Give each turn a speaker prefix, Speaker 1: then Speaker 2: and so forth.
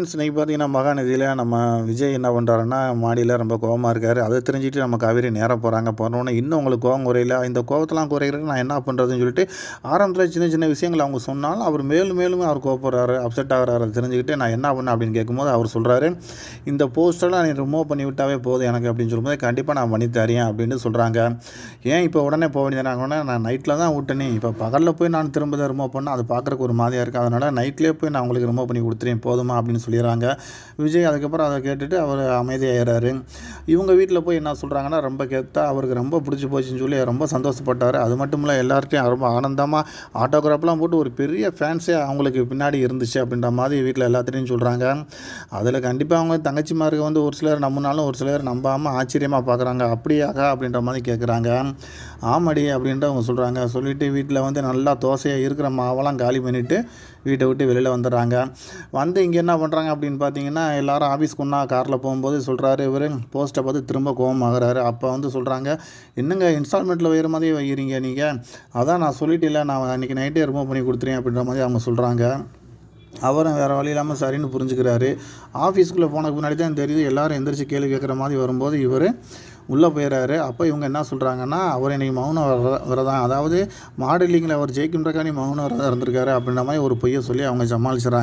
Speaker 1: Friends இன்றைக்கி பார்த்தீங்கன்னா மகாநதியில் நம்ம விஜய் என்ன பண்ணுறாருன்னா மாடியில் ரொம்ப கோவமாக இருக்கார். அதை தெரிஞ்சுட்டு நம்ம காவேரி நேராக போகிறாங்க போனோன்னே இன்னும் உங்களுக்கு கோவம் குறையில. இந்த கோவத்தெல்லாம் குறையிறது நான் என்ன பண்ணுறதுன்னு சொல்லிட்டு ஆரம்பத்தில் சின்ன சின்ன விஷயங்கள் அவங்க சொன்னாலும் அவர் மேலும் மேலும் அவர் கோபப்படுறாரு அப்செட் ஆகிறாரு. அதை தெரிஞ்சுக்கிட்டு நான் என்ன பண்ணேன் அப்படின்னு கேட்கும்போது அவர் சொல்கிறாரு இந்த போஸ்டெல்லாம் நீ ரிமூவ் பண்ணி விட்டாவே போதும் எனக்கு அப்படின்னு சொல்லும்போது கண்டிப்பாக நான் பண்ணி தரேன் அப்படின்னு சொல்கிறாங்க ஏன் இப்போ உடனே போக வேண்டியதுனாங்கன்னா நான் நைட்டில் தான் விட்டேனே இப்போ பகலில் போய் நான் திரும்ப தான் ரிமூவ் பண்ணேன். அது பார்க்குறக்கு ஒரு மாதிரியாக இருக்குது அதனால் நைட்லேயே போய் நான் உங்களுக்கு ரிமூவ் பண்ணி கொடுத்துறேன். போதுமா அப்படின்னு சொல்லிடுறாங்க. விஜய் அதுக்கப்புறம் அதை கேட்டுட்டு அவர் அமைதியாகிறாரு இவங்க வீட்டில் போய் என்ன சொல்கிறாங்கன்னா ரொம்ப கேட்டால் அவருக்கு ரொம்ப பிடிச்சி போச்சுன்னு சொல்லி ரொம்ப சந்தோஷப்பட்டார். அது மட்டும் இல்லை எல்லார்ட்டையும் ரொம்ப ஆனந்தமாக ஆட்டோகிராஃப்லாம் போட்டு ஒரு பெரிய ஃபேன்ஸே அவங்களுக்கு பின்னாடி இருந்துச்சு அப்படின்ற மாதிரி வீட்டில் எல்லாத்துலேயும் சொல்கிறாங்க அதில் கண்டிப்பாக அவங்க தங்கச்சிமாருக்கு வந்து ஒரு சிலர் நம்பினாலும் ஒரு சிலர் நம்பாமல் ஆச்சரியமாக பார்க்குறாங்க அப்படியாக்கா? அப்படின்ற மாதிரி கேட்குறாங்க ஆமடி அப்படின்ட்டு அவங்க சொல்கிறாங்க சொல்லிவிட்டு வீட்டில் வந்து நல்லா தோசையாக இருக்கிற மாவெல்லாம் காலி பண்ணிவிட்டு வீட்டை விட்டு வெளியில் வந்துடுறாங்க. வந்து இங்கே என்ன பண்ணுறாங்க அப்படின்னு பார்த்தீங்கன்னா எல்லாரும் ஆஃபீஸ்க்கு ஒன்றா காரில் போகும்போது சொல்கிறாரு இவர் போஸ்ட்டை பார்த்து திரும்ப கோவமாகறாரு. அப்போ வந்து சொல்கிறாங்க என்னங்க இன்ஸ்டால்மெண்ட்டில் வைக்கிற மாதிரி வைக்கிறீங்க நீங்கள் அதான் நான் சொல்லிட்டேன்ல நான் அன்றைக்கி நைட்டே ரிமூவ் பண்ணி கொடுத்துறேன் அப்படின்ற மாதிரி அவங்க சொல்கிறாங்க அவரும் வேறு வழி இல்லாமல் சரின்னு புரிஞ்சுக்கிறாரு. ஆஃபீஸ்க்குள்ளே போனதுக்கு முன்னாடி தான் தெரியுது எல்லாரும் எந்திரிச்சு கேள்வி கேட்குற மாதிரி வரும்போது இவர் உள்ளே போயிடுறாரு அப்போ இவங்க என்ன சொல்கிறாங்கன்னா அவர் இன்றைக்கி மௌன வர விரதம் அதாவது மாடலிங்கில் அவர் ஜெயிக்கின்றக்காண்டி மௌன விரதம் இருந்திருக்காரு அப்படின்ற மாதிரி ஒரு பொய்யை சொல்லி அவங்க சமாளிச்சுறாங்க.